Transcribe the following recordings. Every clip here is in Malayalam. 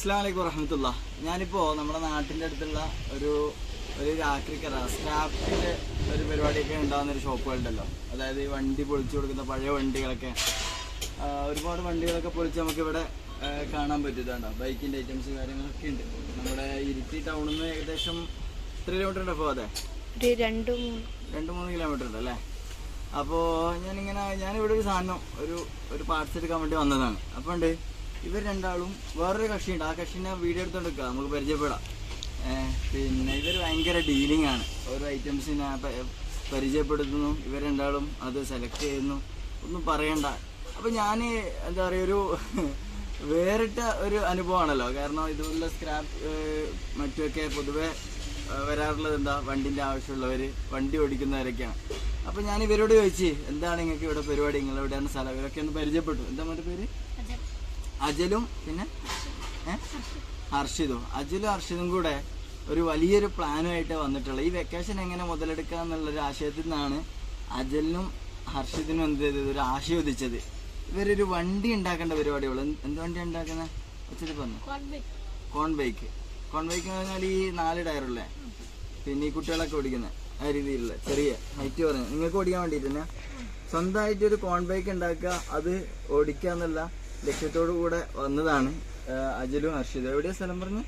അസ്സാം വലൈക്കും വറഹമത്തുള്ള. ഞാനിപ്പോൾ നമ്മുടെ നാട്ടിന്റെ അടുത്തുള്ള ഒരു ഒരു രാത്രിക്കറ സ്ക്രാപ്പിന്റെ ഒരു പരിപാടിയൊക്കെ ഉണ്ടാകുന്ന ഒരു ഷോപ്പുകളുണ്ടല്ലോ. അതായത് ഈ വണ്ടി പൊളിച്ചു കൊടുക്കുന്ന പഴയ വണ്ടികളൊക്കെ. ഒരുപാട് വണ്ടികളൊക്കെ പൊളിച്ച് നമുക്കിവിടെ കാണാൻ പറ്റിയതാണ്ടോ ബൈക്കിന്റെ ഐറ്റംസ് കാര്യങ്ങളൊക്കെ ഉണ്ട്. നമ്മുടെ ഇരിട്ടി ടൗണിൽ നിന്ന് ഏകദേശം എത്ര കിലോമീറ്റർ ഉണ്ട് അപ്പോൾ അതെ? രണ്ട് രണ്ട് മൂന്ന് കിലോമീറ്റർ ഉണ്ട് അല്ലേ? അപ്പോൾ ഞാനിങ്ങനെ ഞാനിവിടെ ഒരു സാധനം ഒരു ഒരു പാർട്സ് എടുക്കാൻ വേണ്ടി വന്നതാണ്. അപ്പോൾ ഉണ്ട്. ഇവർ രണ്ടാളും വേറൊരു കക്ഷിയുണ്ട്. ആ കക്ഷിനെ വീഡിയോ എടുത്തോണ്ട് നമുക്ക് പരിചയപ്പെടാം. പിന്നെ ഇവർ ഭയങ്കര ഡീലിംഗ് ആണ്. ഓരോ ഐറ്റംസിനെ പരിചയപ്പെടുത്തുന്നു. ഇവർ രണ്ടാളും അത് സെലക്ട് ചെയ്യുന്നു. ഒന്നും പറയണ്ട. അപ്പം ഞാൻ എന്താ പറയുക ഒരു വേറിട്ട ഒരു അനുഭവമാണല്ലോ. കാരണം ഇതുപോലുള്ള സ്ക്രാപ്പ് മറ്റുമൊക്കെ പൊതുവെ വരാറുള്ളത് എന്താ? വണ്ടിന്റെ ആവശ്യമുള്ളവർ വണ്ടി ഓടിക്കുന്നവരൊക്കെയാണ്. അപ്പം ഞാൻ ഇവരോട് ചോദിച്ചു എന്താണ് നിങ്ങൾക്ക് ഇവിടെ പരിപാടി? നിങ്ങൾ എവിടെയാണ് സ്ഥലം? ഇവരൊക്കെ ഒന്ന് പരിചയപ്പെട്ടു. എന്താ മറ്റേ പേര്? അജലും പിന്നെ? ഹർഷിതും അജലും ഹർഷിതും കൂടെ ഒരു വലിയൊരു പ്ലാനുമായിട്ട് വന്നിട്ടുള്ളത് ഈ വെക്കേഷൻ എങ്ങനെ മുതലെടുക്കുക എന്നുള്ളൊരു ആശയത്തിൽ നിന്നാണ് അജലിനും ഹർഷിദിനും എന്ത് ചെയ്തത്? ഒരു ആശയം ഉദിച്ചത്. ഇവരൊരു വണ്ടി ഉണ്ടാക്കേണ്ട പരിപാടികൾ എന്ത് വണ്ടി ഉണ്ടാക്കുന്നത് വെച്ചിട്ട് പറഞ്ഞു? കോൺ ബൈക്ക് കോൺ ബൈക്ക് എന്ന് പറഞ്ഞാൽ ഈ നാല് ടയറുള്ള പിന്നെ ഈ കുട്ടികളൊക്കെ ഓടിക്കുന്ന. ആ രീതിയിലുള്ള ചെറിയ ഹൈറ്റ് പറഞ്ഞു. നിങ്ങൾക്ക് ഓടിക്കാൻ വേണ്ടിയിട്ട് തന്നെ. സ്വന്തമായിട്ട് ഒരു കോൺ ബൈക്ക് ഉണ്ടാക്കുക അത് ഓടിക്കുക എന്നുള്ള ലക്ഷ്യത്തോടു കൂടെ വന്നതാണ് അജലും ഹർഷിതും. എവിടെയാ സ്ഥലം പറഞ്ഞു?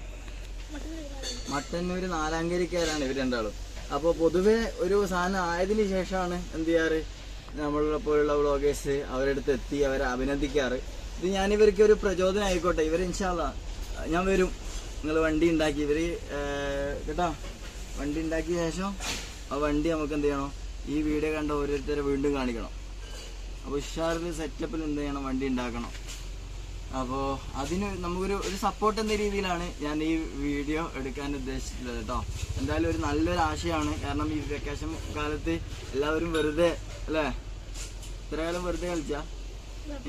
മട്ടന്നൂര് നാലാങ്കരിക്കാരാണ് ഇവർ രണ്ടാളും. അപ്പോൾ പൊതുവെ ഒരു സാധനം ആയതിന് ശേഷമാണ് എന്ത് ചെയ്യാറ്? നമ്മളെ പോലുള്ള വ്ളോഗേഴ്സ് അവരുടെ അടുത്ത് എത്തി അവരെ അഭിനന്ദിക്കാറ്. ഇത് ഞാൻ ഇവർക്ക് ഒരു പ്രചോദനം ആയിക്കോട്ടെ. ഇവർ ഇൻഷാല്ല ഞാൻ വരും. നിങ്ങൾ വണ്ടി ഉണ്ടാക്കി ഇവർ കേട്ടോ? വണ്ടി ഉണ്ടാക്കിയ ശേഷം ആ വണ്ടി നമുക്ക് എന്ത് ചെയ്യണം? ഈ വീഡിയോ കണ്ട ഓരോരുത്തരെ വീണ്ടും കാണിക്കണം. അപ്പോൾ ഉഷാറിൽ സെറ്റപ്പിൽ എന്ത് ചെയ്യണം? വണ്ടി ഉണ്ടാക്കണം. അപ്പോൾ അതിന് നമുക്കൊരു ഒരു സപ്പോർട്ട് എന്ന രീതിയിലാണ് ഞാൻ ഈ വീഡിയോ എടുക്കാൻ ഉദ്ദേശിച്ചിട്ടുള്ളത് കേട്ടോ എന്തായാലും ഒരു നല്ലൊരു ആശയമാണ്. കാരണം ഈ വെക്കേഷൻ കാലത്ത് എല്ലാവരും വെറുതെ അല്ലേ? ഇത്ര കാലം വെറുതെ കളിച്ച?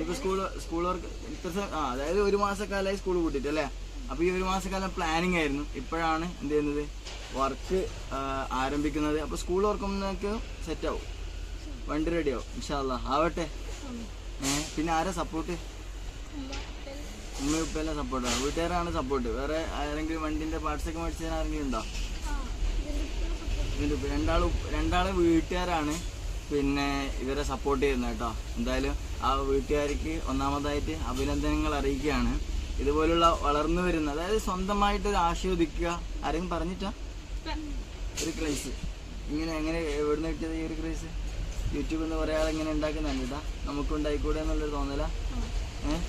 ഇപ്പൊ സ്കൂൾ സ്കൂൾ വർക്ക് ഇത്ര ആ അതായത് ഒരു മാസക്കാലമായി സ്കൂൾ കൂട്ടിയിട്ട് അല്ലേ? അപ്പൊ ഈ ഒരു മാസക്കാലം പ്ലാനിങ് ആയിരുന്നു. ഇപ്പോഴാണ് എന്ത് ചെയ്യുന്നത്? വർക്ക് ആരംഭിക്കുന്നത്. അപ്പൊ സ്കൂൾ തുറക്കുമ്പോഴേക്ക് സെറ്റ് ആവും. വണ്ടി റെഡി ആവും. ഇൻഷാല്ല ആവട്ടെ. പിന്നെ ആരാ സപ്പോർട്ട് ഉമ്മ സപ്പോർട്ട് സപ്പോർട്ടാണ് വീട്ടുകാരാണ് സപ്പോർട്ട് വേറെ ആരെങ്കിലും വണ്ടിന്റെ പാർട്സ് ഒക്കെ മേടിച്ചു തരാൻ ആരെങ്കിലും ഉണ്ടോ? ഉപ്പ- രണ്ടാളും രണ്ടാൾ വീട്ടുകാരാണ്. പിന്നെ ഇവരെ സപ്പോർട്ട് ചെയ്യുന്നത് കേട്ടോ. എന്തായാലും ആ വീട്ടുകാർക്ക് ഒന്നാമതായിട്ട് അഭിനന്ദനങ്ങൾ അറിയിക്കുകയാണ്. ഇതുപോലുള്ള വളർന്നു വരുന്ന അതായത് സ്വന്തമായിട്ട് ഒരു ആശയം ഉദിക്കുക ആരെങ്കിലും പറഞ്ഞിട്ടാ? ഒരു ക്രൈസ് ഇങ്ങനെ എങ്ങനെ എവിടുന്ന് കിട്ടിയത് ഈ ഒരു ക്രൈസ് യൂട്യൂബിൽ നിന്ന് പറയാൾ ആളെങ്ങനെ ഉണ്ടാക്കുന്നുണ്ട് കേട്ടാ. നമുക്കുണ്ടായിക്കൂടെ എന്നുള്ളൊരു തോന്നല. ഏഹ്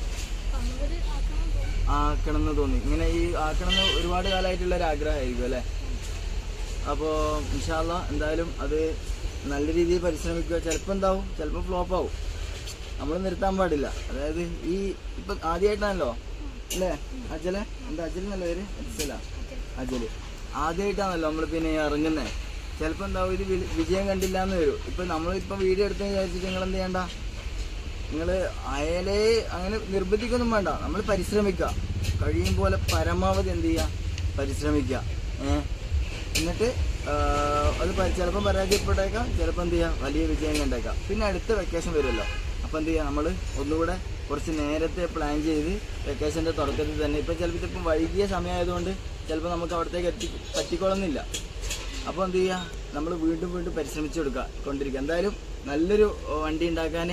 ആക്കണം എന്ന് തോന്നി. ഇങ്ങനെ ഈ ആക്കണം ഒരുപാട് കാലമായിട്ടുള്ള ഒരു ആഗ്രഹമായിരിക്കും അല്ലേ? അപ്പോൾ ഇൻഷാല്ല എന്തായാലും അത് നല്ല രീതിയിൽ പരിശ്രമിക്കുക. ചിലപ്പോൾ എന്താവും? ചിലപ്പോൾ ഫ്ലോപ്പ് ആവും. നമ്മൾ നിർത്താൻ പാടില്ല. അതായത് ഈ ഇപ്പം ആദ്യമായിട്ടാണല്ലോ അല്ലേ? അജല? എന്താ അജൽ എന്നല്ല പേര്? അജല. അജൽ. ആദ്യമായിട്ടാണല്ലോ നമ്മൾ പിന്നെ ഇറങ്ങുന്നത് ചിലപ്പോൾ എന്താവും? ഇത് വിജയം കണ്ടില്ല എന്ന് വരും. ഇപ്പം നമ്മളിപ്പോ വീഡിയോ എടുത്തെന്ന് വിചാരിച്ചിട്ട് നിങ്ങൾ എന്ത് ചെയ്യണ്ട? നിങ്ങൾ അയലെ അങ്ങനെ നിർബന്ധിക്കൊന്നും വേണ്ട. നമ്മൾ പരിശ്രമിക്കുക കഴിയും പോലെ പരമാവധി എന്ത് ചെയ്യുക പരിശ്രമിക്കുക എന്നിട്ട് അത് ചിലപ്പോൾ പരാജയപ്പെട്ടേക്കാം ചിലപ്പോൾ എന്ത് ചെയ്യുക വലിയ വിജയം കണ്ടേക്കാം. പിന്നെ അടുത്ത വെക്കേഷൻ വരുമല്ലോ അപ്പോൾ എന്ത് ചെയ്യുക നമ്മൾ ഒന്നുകൂടെ കുറച്ച് നേരത്തെ പ്ലാൻ ചെയ്ത് വെക്കേഷന്റെ തുടക്കത്തിൽ തന്നെ. ഇപ്പം ചിലപ്പോൾ ഇതിപ്പം വൈകിയ സമയമായതുകൊണ്ട് ചിലപ്പോൾ നമുക്ക് അവിടത്തേക്ക് എത്തി പറ്റിക്കൊള്ളുന്നില്ല അപ്പോൾ എന്ത് ചെയ്യുക നമ്മൾ വീണ്ടും വീണ്ടും പരിശ്രമിച്ചു കൊടുക്കുക കൊണ്ടിരിക്കുക എന്തായാലും നല്ലൊരു വണ്ടി ഉണ്ടാക്കാൻ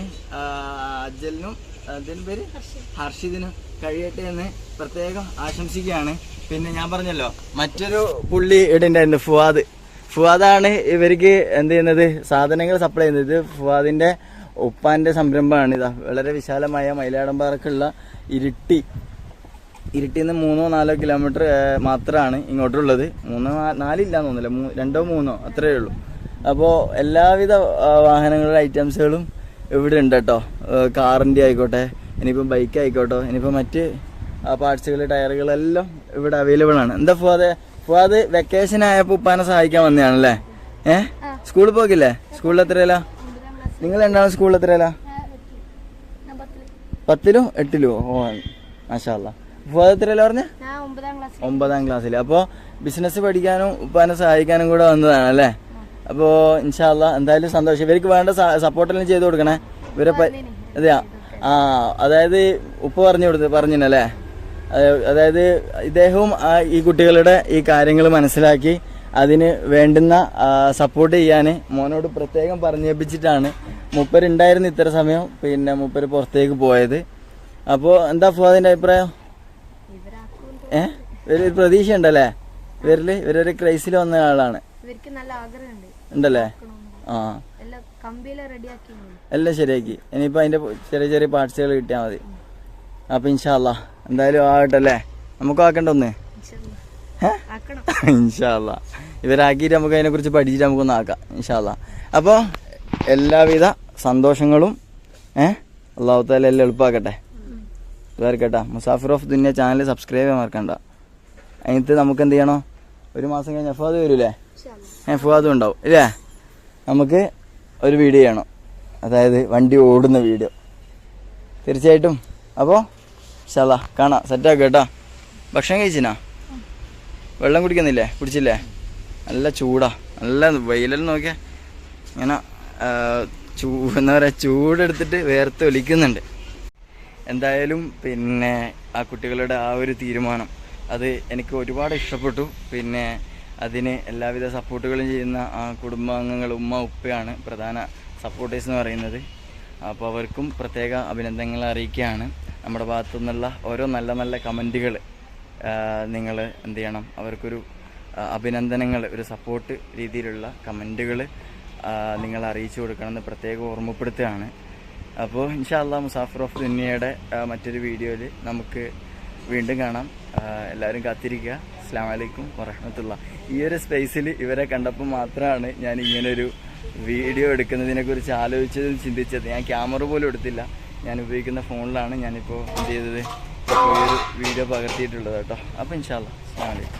അജ്ജലിനും അതിന് പേര്? ഹർഷിദിനും കഴിയട്ടെ എന്ന് പ്രത്യേകം ആശംസിക്കുകയാണ്. പിന്നെ ഞാൻ പറഞ്ഞല്ലോ മറ്റൊരു പുള്ളി ഇവിടെ ഉണ്ടായിരുന്നു ഫുവാദ്. ഫുവാദാണ് ഇവർക്ക് എന്ത് ചെയ്യുന്നത്? സാധനങ്ങൾ സപ്ലൈ ചെയ്യുന്നത്. ഇത് ഫുവാദിന്റെ ഉപ്പാന്റെ സംരംഭമാണ്. ഇതാ വളരെ വിശാലമായ മയിലാടമ്പാറക്കുള്ള ഇരുട്ടി. ഇരുട്ടിൽ നിന്ന് മൂന്നോ നാലോ കിലോമീറ്റർ മാത്രമാണ് ഇങ്ങോട്ടുള്ളത്. മൂന്നോ നാലില്ല തോന്നില്ല മൂ- രണ്ടോ മൂന്നോ അത്രയേ ഉള്ളൂ. അപ്പോൾ എല്ലാവിധ വാഹനങ്ങളുടെ ഐറ്റംസുകളും ഇവിടെ ഉണ്ട് കേട്ടോ. കാറിന്റെ ആയിക്കോട്ടെ ഇനിയിപ്പം ബൈക്ക് ആയിക്കോട്ടെ ഇനിയിപ്പോൾ മറ്റ് പാർട്സുകൾ ടയറുകളെല്ലാം ഇവിടെ അവൈലബിൾ ആണ്. എന്താ ഫുവാദ്? ഫുവാദ് വെക്കേഷൻ ആയപ്പോൾ ഉപ്പാനെ സഹായിക്കാൻ വന്നതാണല്ലേ? ഏ? സ്കൂളിൽ പോക്കില്ലേ? സ്കൂളിൽ എത്രയല്ല നിങ്ങൾ എന്താണ് സ്കൂളിൽ എത്രയല്ല പത്തിലും എട്ടിലോ. ഓ മാഷാല്ല ഫുവാദ് എത്രയല്ല പറഞ്ഞ? ഒമ്പതാം ക്ലാസ് ഒമ്പതാം ക്ലാസ്സിൽ. അപ്പോൾ ബിസിനസ് പഠിക്കാനും ഉപ്പാനെ സഹായിക്കാനും കൂടെ വന്നതാണ് അല്ലേ അപ്പോൾ ഇൻഷാല്ല എന്തായാലും സന്തോഷം. ഇവർക്ക് വേണ്ട സപ്പോർട്ടെല്ലാം ചെയ്തു കൊടുക്കണേ. ഇവരെ അതെയാ? ആ അതായത് ഉപ്പ് പറഞ്ഞു കൊടുത്ത് പറഞ്ഞല്ലേ അതായ- അതായത് ഇദ്ദേഹവും ഈ കുട്ടികളുടെ ഈ കാര്യങ്ങൾ മനസ്സിലാക്കി അതിന് വേണ്ടുന്ന സപ്പോർട്ട് ചെയ്യാൻ മോനോട് പ്രത്യേകം പറഞ്ഞേപ്പിച്ചിട്ടാണ് മുപ്പരുണ്ടായിരുന്നു ഇത്ര സമയം പിന്നെ മുപ്പര് പുറത്തേക്ക് പോയത്. അപ്പോൾ എന്താ ഫുവാദിന്റെ അഭിപ്രായം? ഏഹ് ഒരു പ്രതീക്ഷ ഉണ്ടല്ലേ ഇവരിൽ ഇവരൊരു ക്രൈസിൽ വന്ന ആളാണ്. ഇവർക്ക് നല്ല ആഗ്രഹമുണ്ട്. ഉണ്ടല്ലേ? ആ. എല്ലാം ശരിയാക്കി. ഇനിയിപ്പോൾ അതിന്റെ ചെറിയ ചെറിയ പാർട്സുകൾ കിട്ടിയാൽ മതി. അപ്പോൾ ഇൻഷാല്ല എന്തായാലും ആകട്ടല്ലേ? നമുക്ക് ആക്കണ്ട ഒന്ന്? ഇൻഷാല്ല ഇവരാക്കിയിട്ട് നമുക്ക് അതിനെക്കുറിച്ച് പഠിച്ചിട്ട് നമുക്കൊന്ന് ആക്കാം. ഇൻഷാല്ല അപ്പോൾ എല്ലാവിധ സന്തോഷങ്ങളും ഏഹ് അള്ളാഹു താല എല്ലാം എളുപ്പമാക്കട്ടെ ഇതായിരിക്കട്ടെ. Musafir of Duniya channel subscribe ചെയ്യാൻ മറക്കണ്ട. അതിനകത്ത് നമുക്ക് എന്ത് ചെയ്യണോ? ഒരു മാസം കഴിഞ്ഞ് എഫാദ് വരൂലേ? ഏ ഫുവാദും ഉണ്ടാവും ഇല്ലേ? നമുക്ക് ഒരു വീഡിയോ ചെയ്യണം. അതായത് വണ്ടി ഓടുന്ന വീഡിയോ തീർച്ചയായിട്ടും. അപ്പോൾ ഇൻഷാല്ല കാണാം. സെറ്റാക്കുക കേട്ടോ. ഭക്ഷണം കഴിച്ചിനാ? വെള്ളം കുടിക്കുന്നില്ലേ? കുടിച്ചില്ലേ? നല്ല ചൂടാ. നല്ല വെയിലെല്ലാം നോക്കിയാൽ ഇങ്ങനെ ചൂ എന്താ പറയുക ചൂടെടുത്തിട്ട് വേർത്ത് ഒലിക്കുന്നുണ്ട്. എന്തായാലും പിന്നെ ആ കുട്ടികളുടെ ആ ഒരു തീരുമാനം. അത് എനിക്ക് ഒരുപാട് ഇഷ്ടപ്പെട്ടു. പിന്നെ അതിന് എല്ലാവിധ സപ്പോർട്ടുകളും ചെയ്യുന്ന ആ കുടുംബാംഗങ്ങൾ ഉമ്മ ഉപ്പയാണ് പ്രധാന സപ്പോർട്ടേഴ്സ് എന്ന് പറയുന്നത്. അപ്പോൾ അവർക്കും പ്രത്യേക അഭിനന്ദനങ്ങൾ അറിയിക്കുകയാണ്. നമ്മുടെ ഭാഗത്തു നിന്നുള്ള ഓരോ നല്ല നല്ല കമന്റുകൾ നിങ്ങൾ എന്ത് ചെയ്യണം? അവർക്കൊരു അഭിനന്ദനങ്ങൾ ഒരു സപ്പോർട്ട് രീതിയിലുള്ള കമന്റുകൾ നിങ്ങൾ അറിയിച്ചു കൊടുക്കണമെന്ന് പ്രത്യേകം ഓർമ്മപ്പെടുത്തുകയാണ്. അപ്പോൾ ഇൻഷാല്ല മുസാഫർ ഓഫ് ദുനിയയുടെ മറ്റൊരു വീഡിയോയിൽ നമുക്ക് വീണ്ടും കാണാം. എല്ലാവരും കാത്തിരിക്കുക. അസ്സാം വലൈക്കും വറഹമത്തുള്ള. ഈ ഒരു സ്പേസിൽ ഇവരെ കണ്ടപ്പോൾ മാത്രമാണ് ഞാൻ ഇങ്ങനൊരു വീഡിയോ എടുക്കുന്നതിനെക്കുറിച്ച് ആലോചിച്ചതും ചിന്തിച്ചത്. ഞാൻ ക്യാമറ പോലും എടുത്തില്ല. ഞാൻ ഉപയോഗിക്കുന്ന ഫോണിലാണ് ഞാനിപ്പോൾ എന്ത് ചെയ്തത്? ഒരു വീഡിയോ പകർത്തിയിട്ടുള്ളത് കേട്ടോ. അപ്പോൾ ഇൻഷാല്ല അസ്സാം വലൈക്കും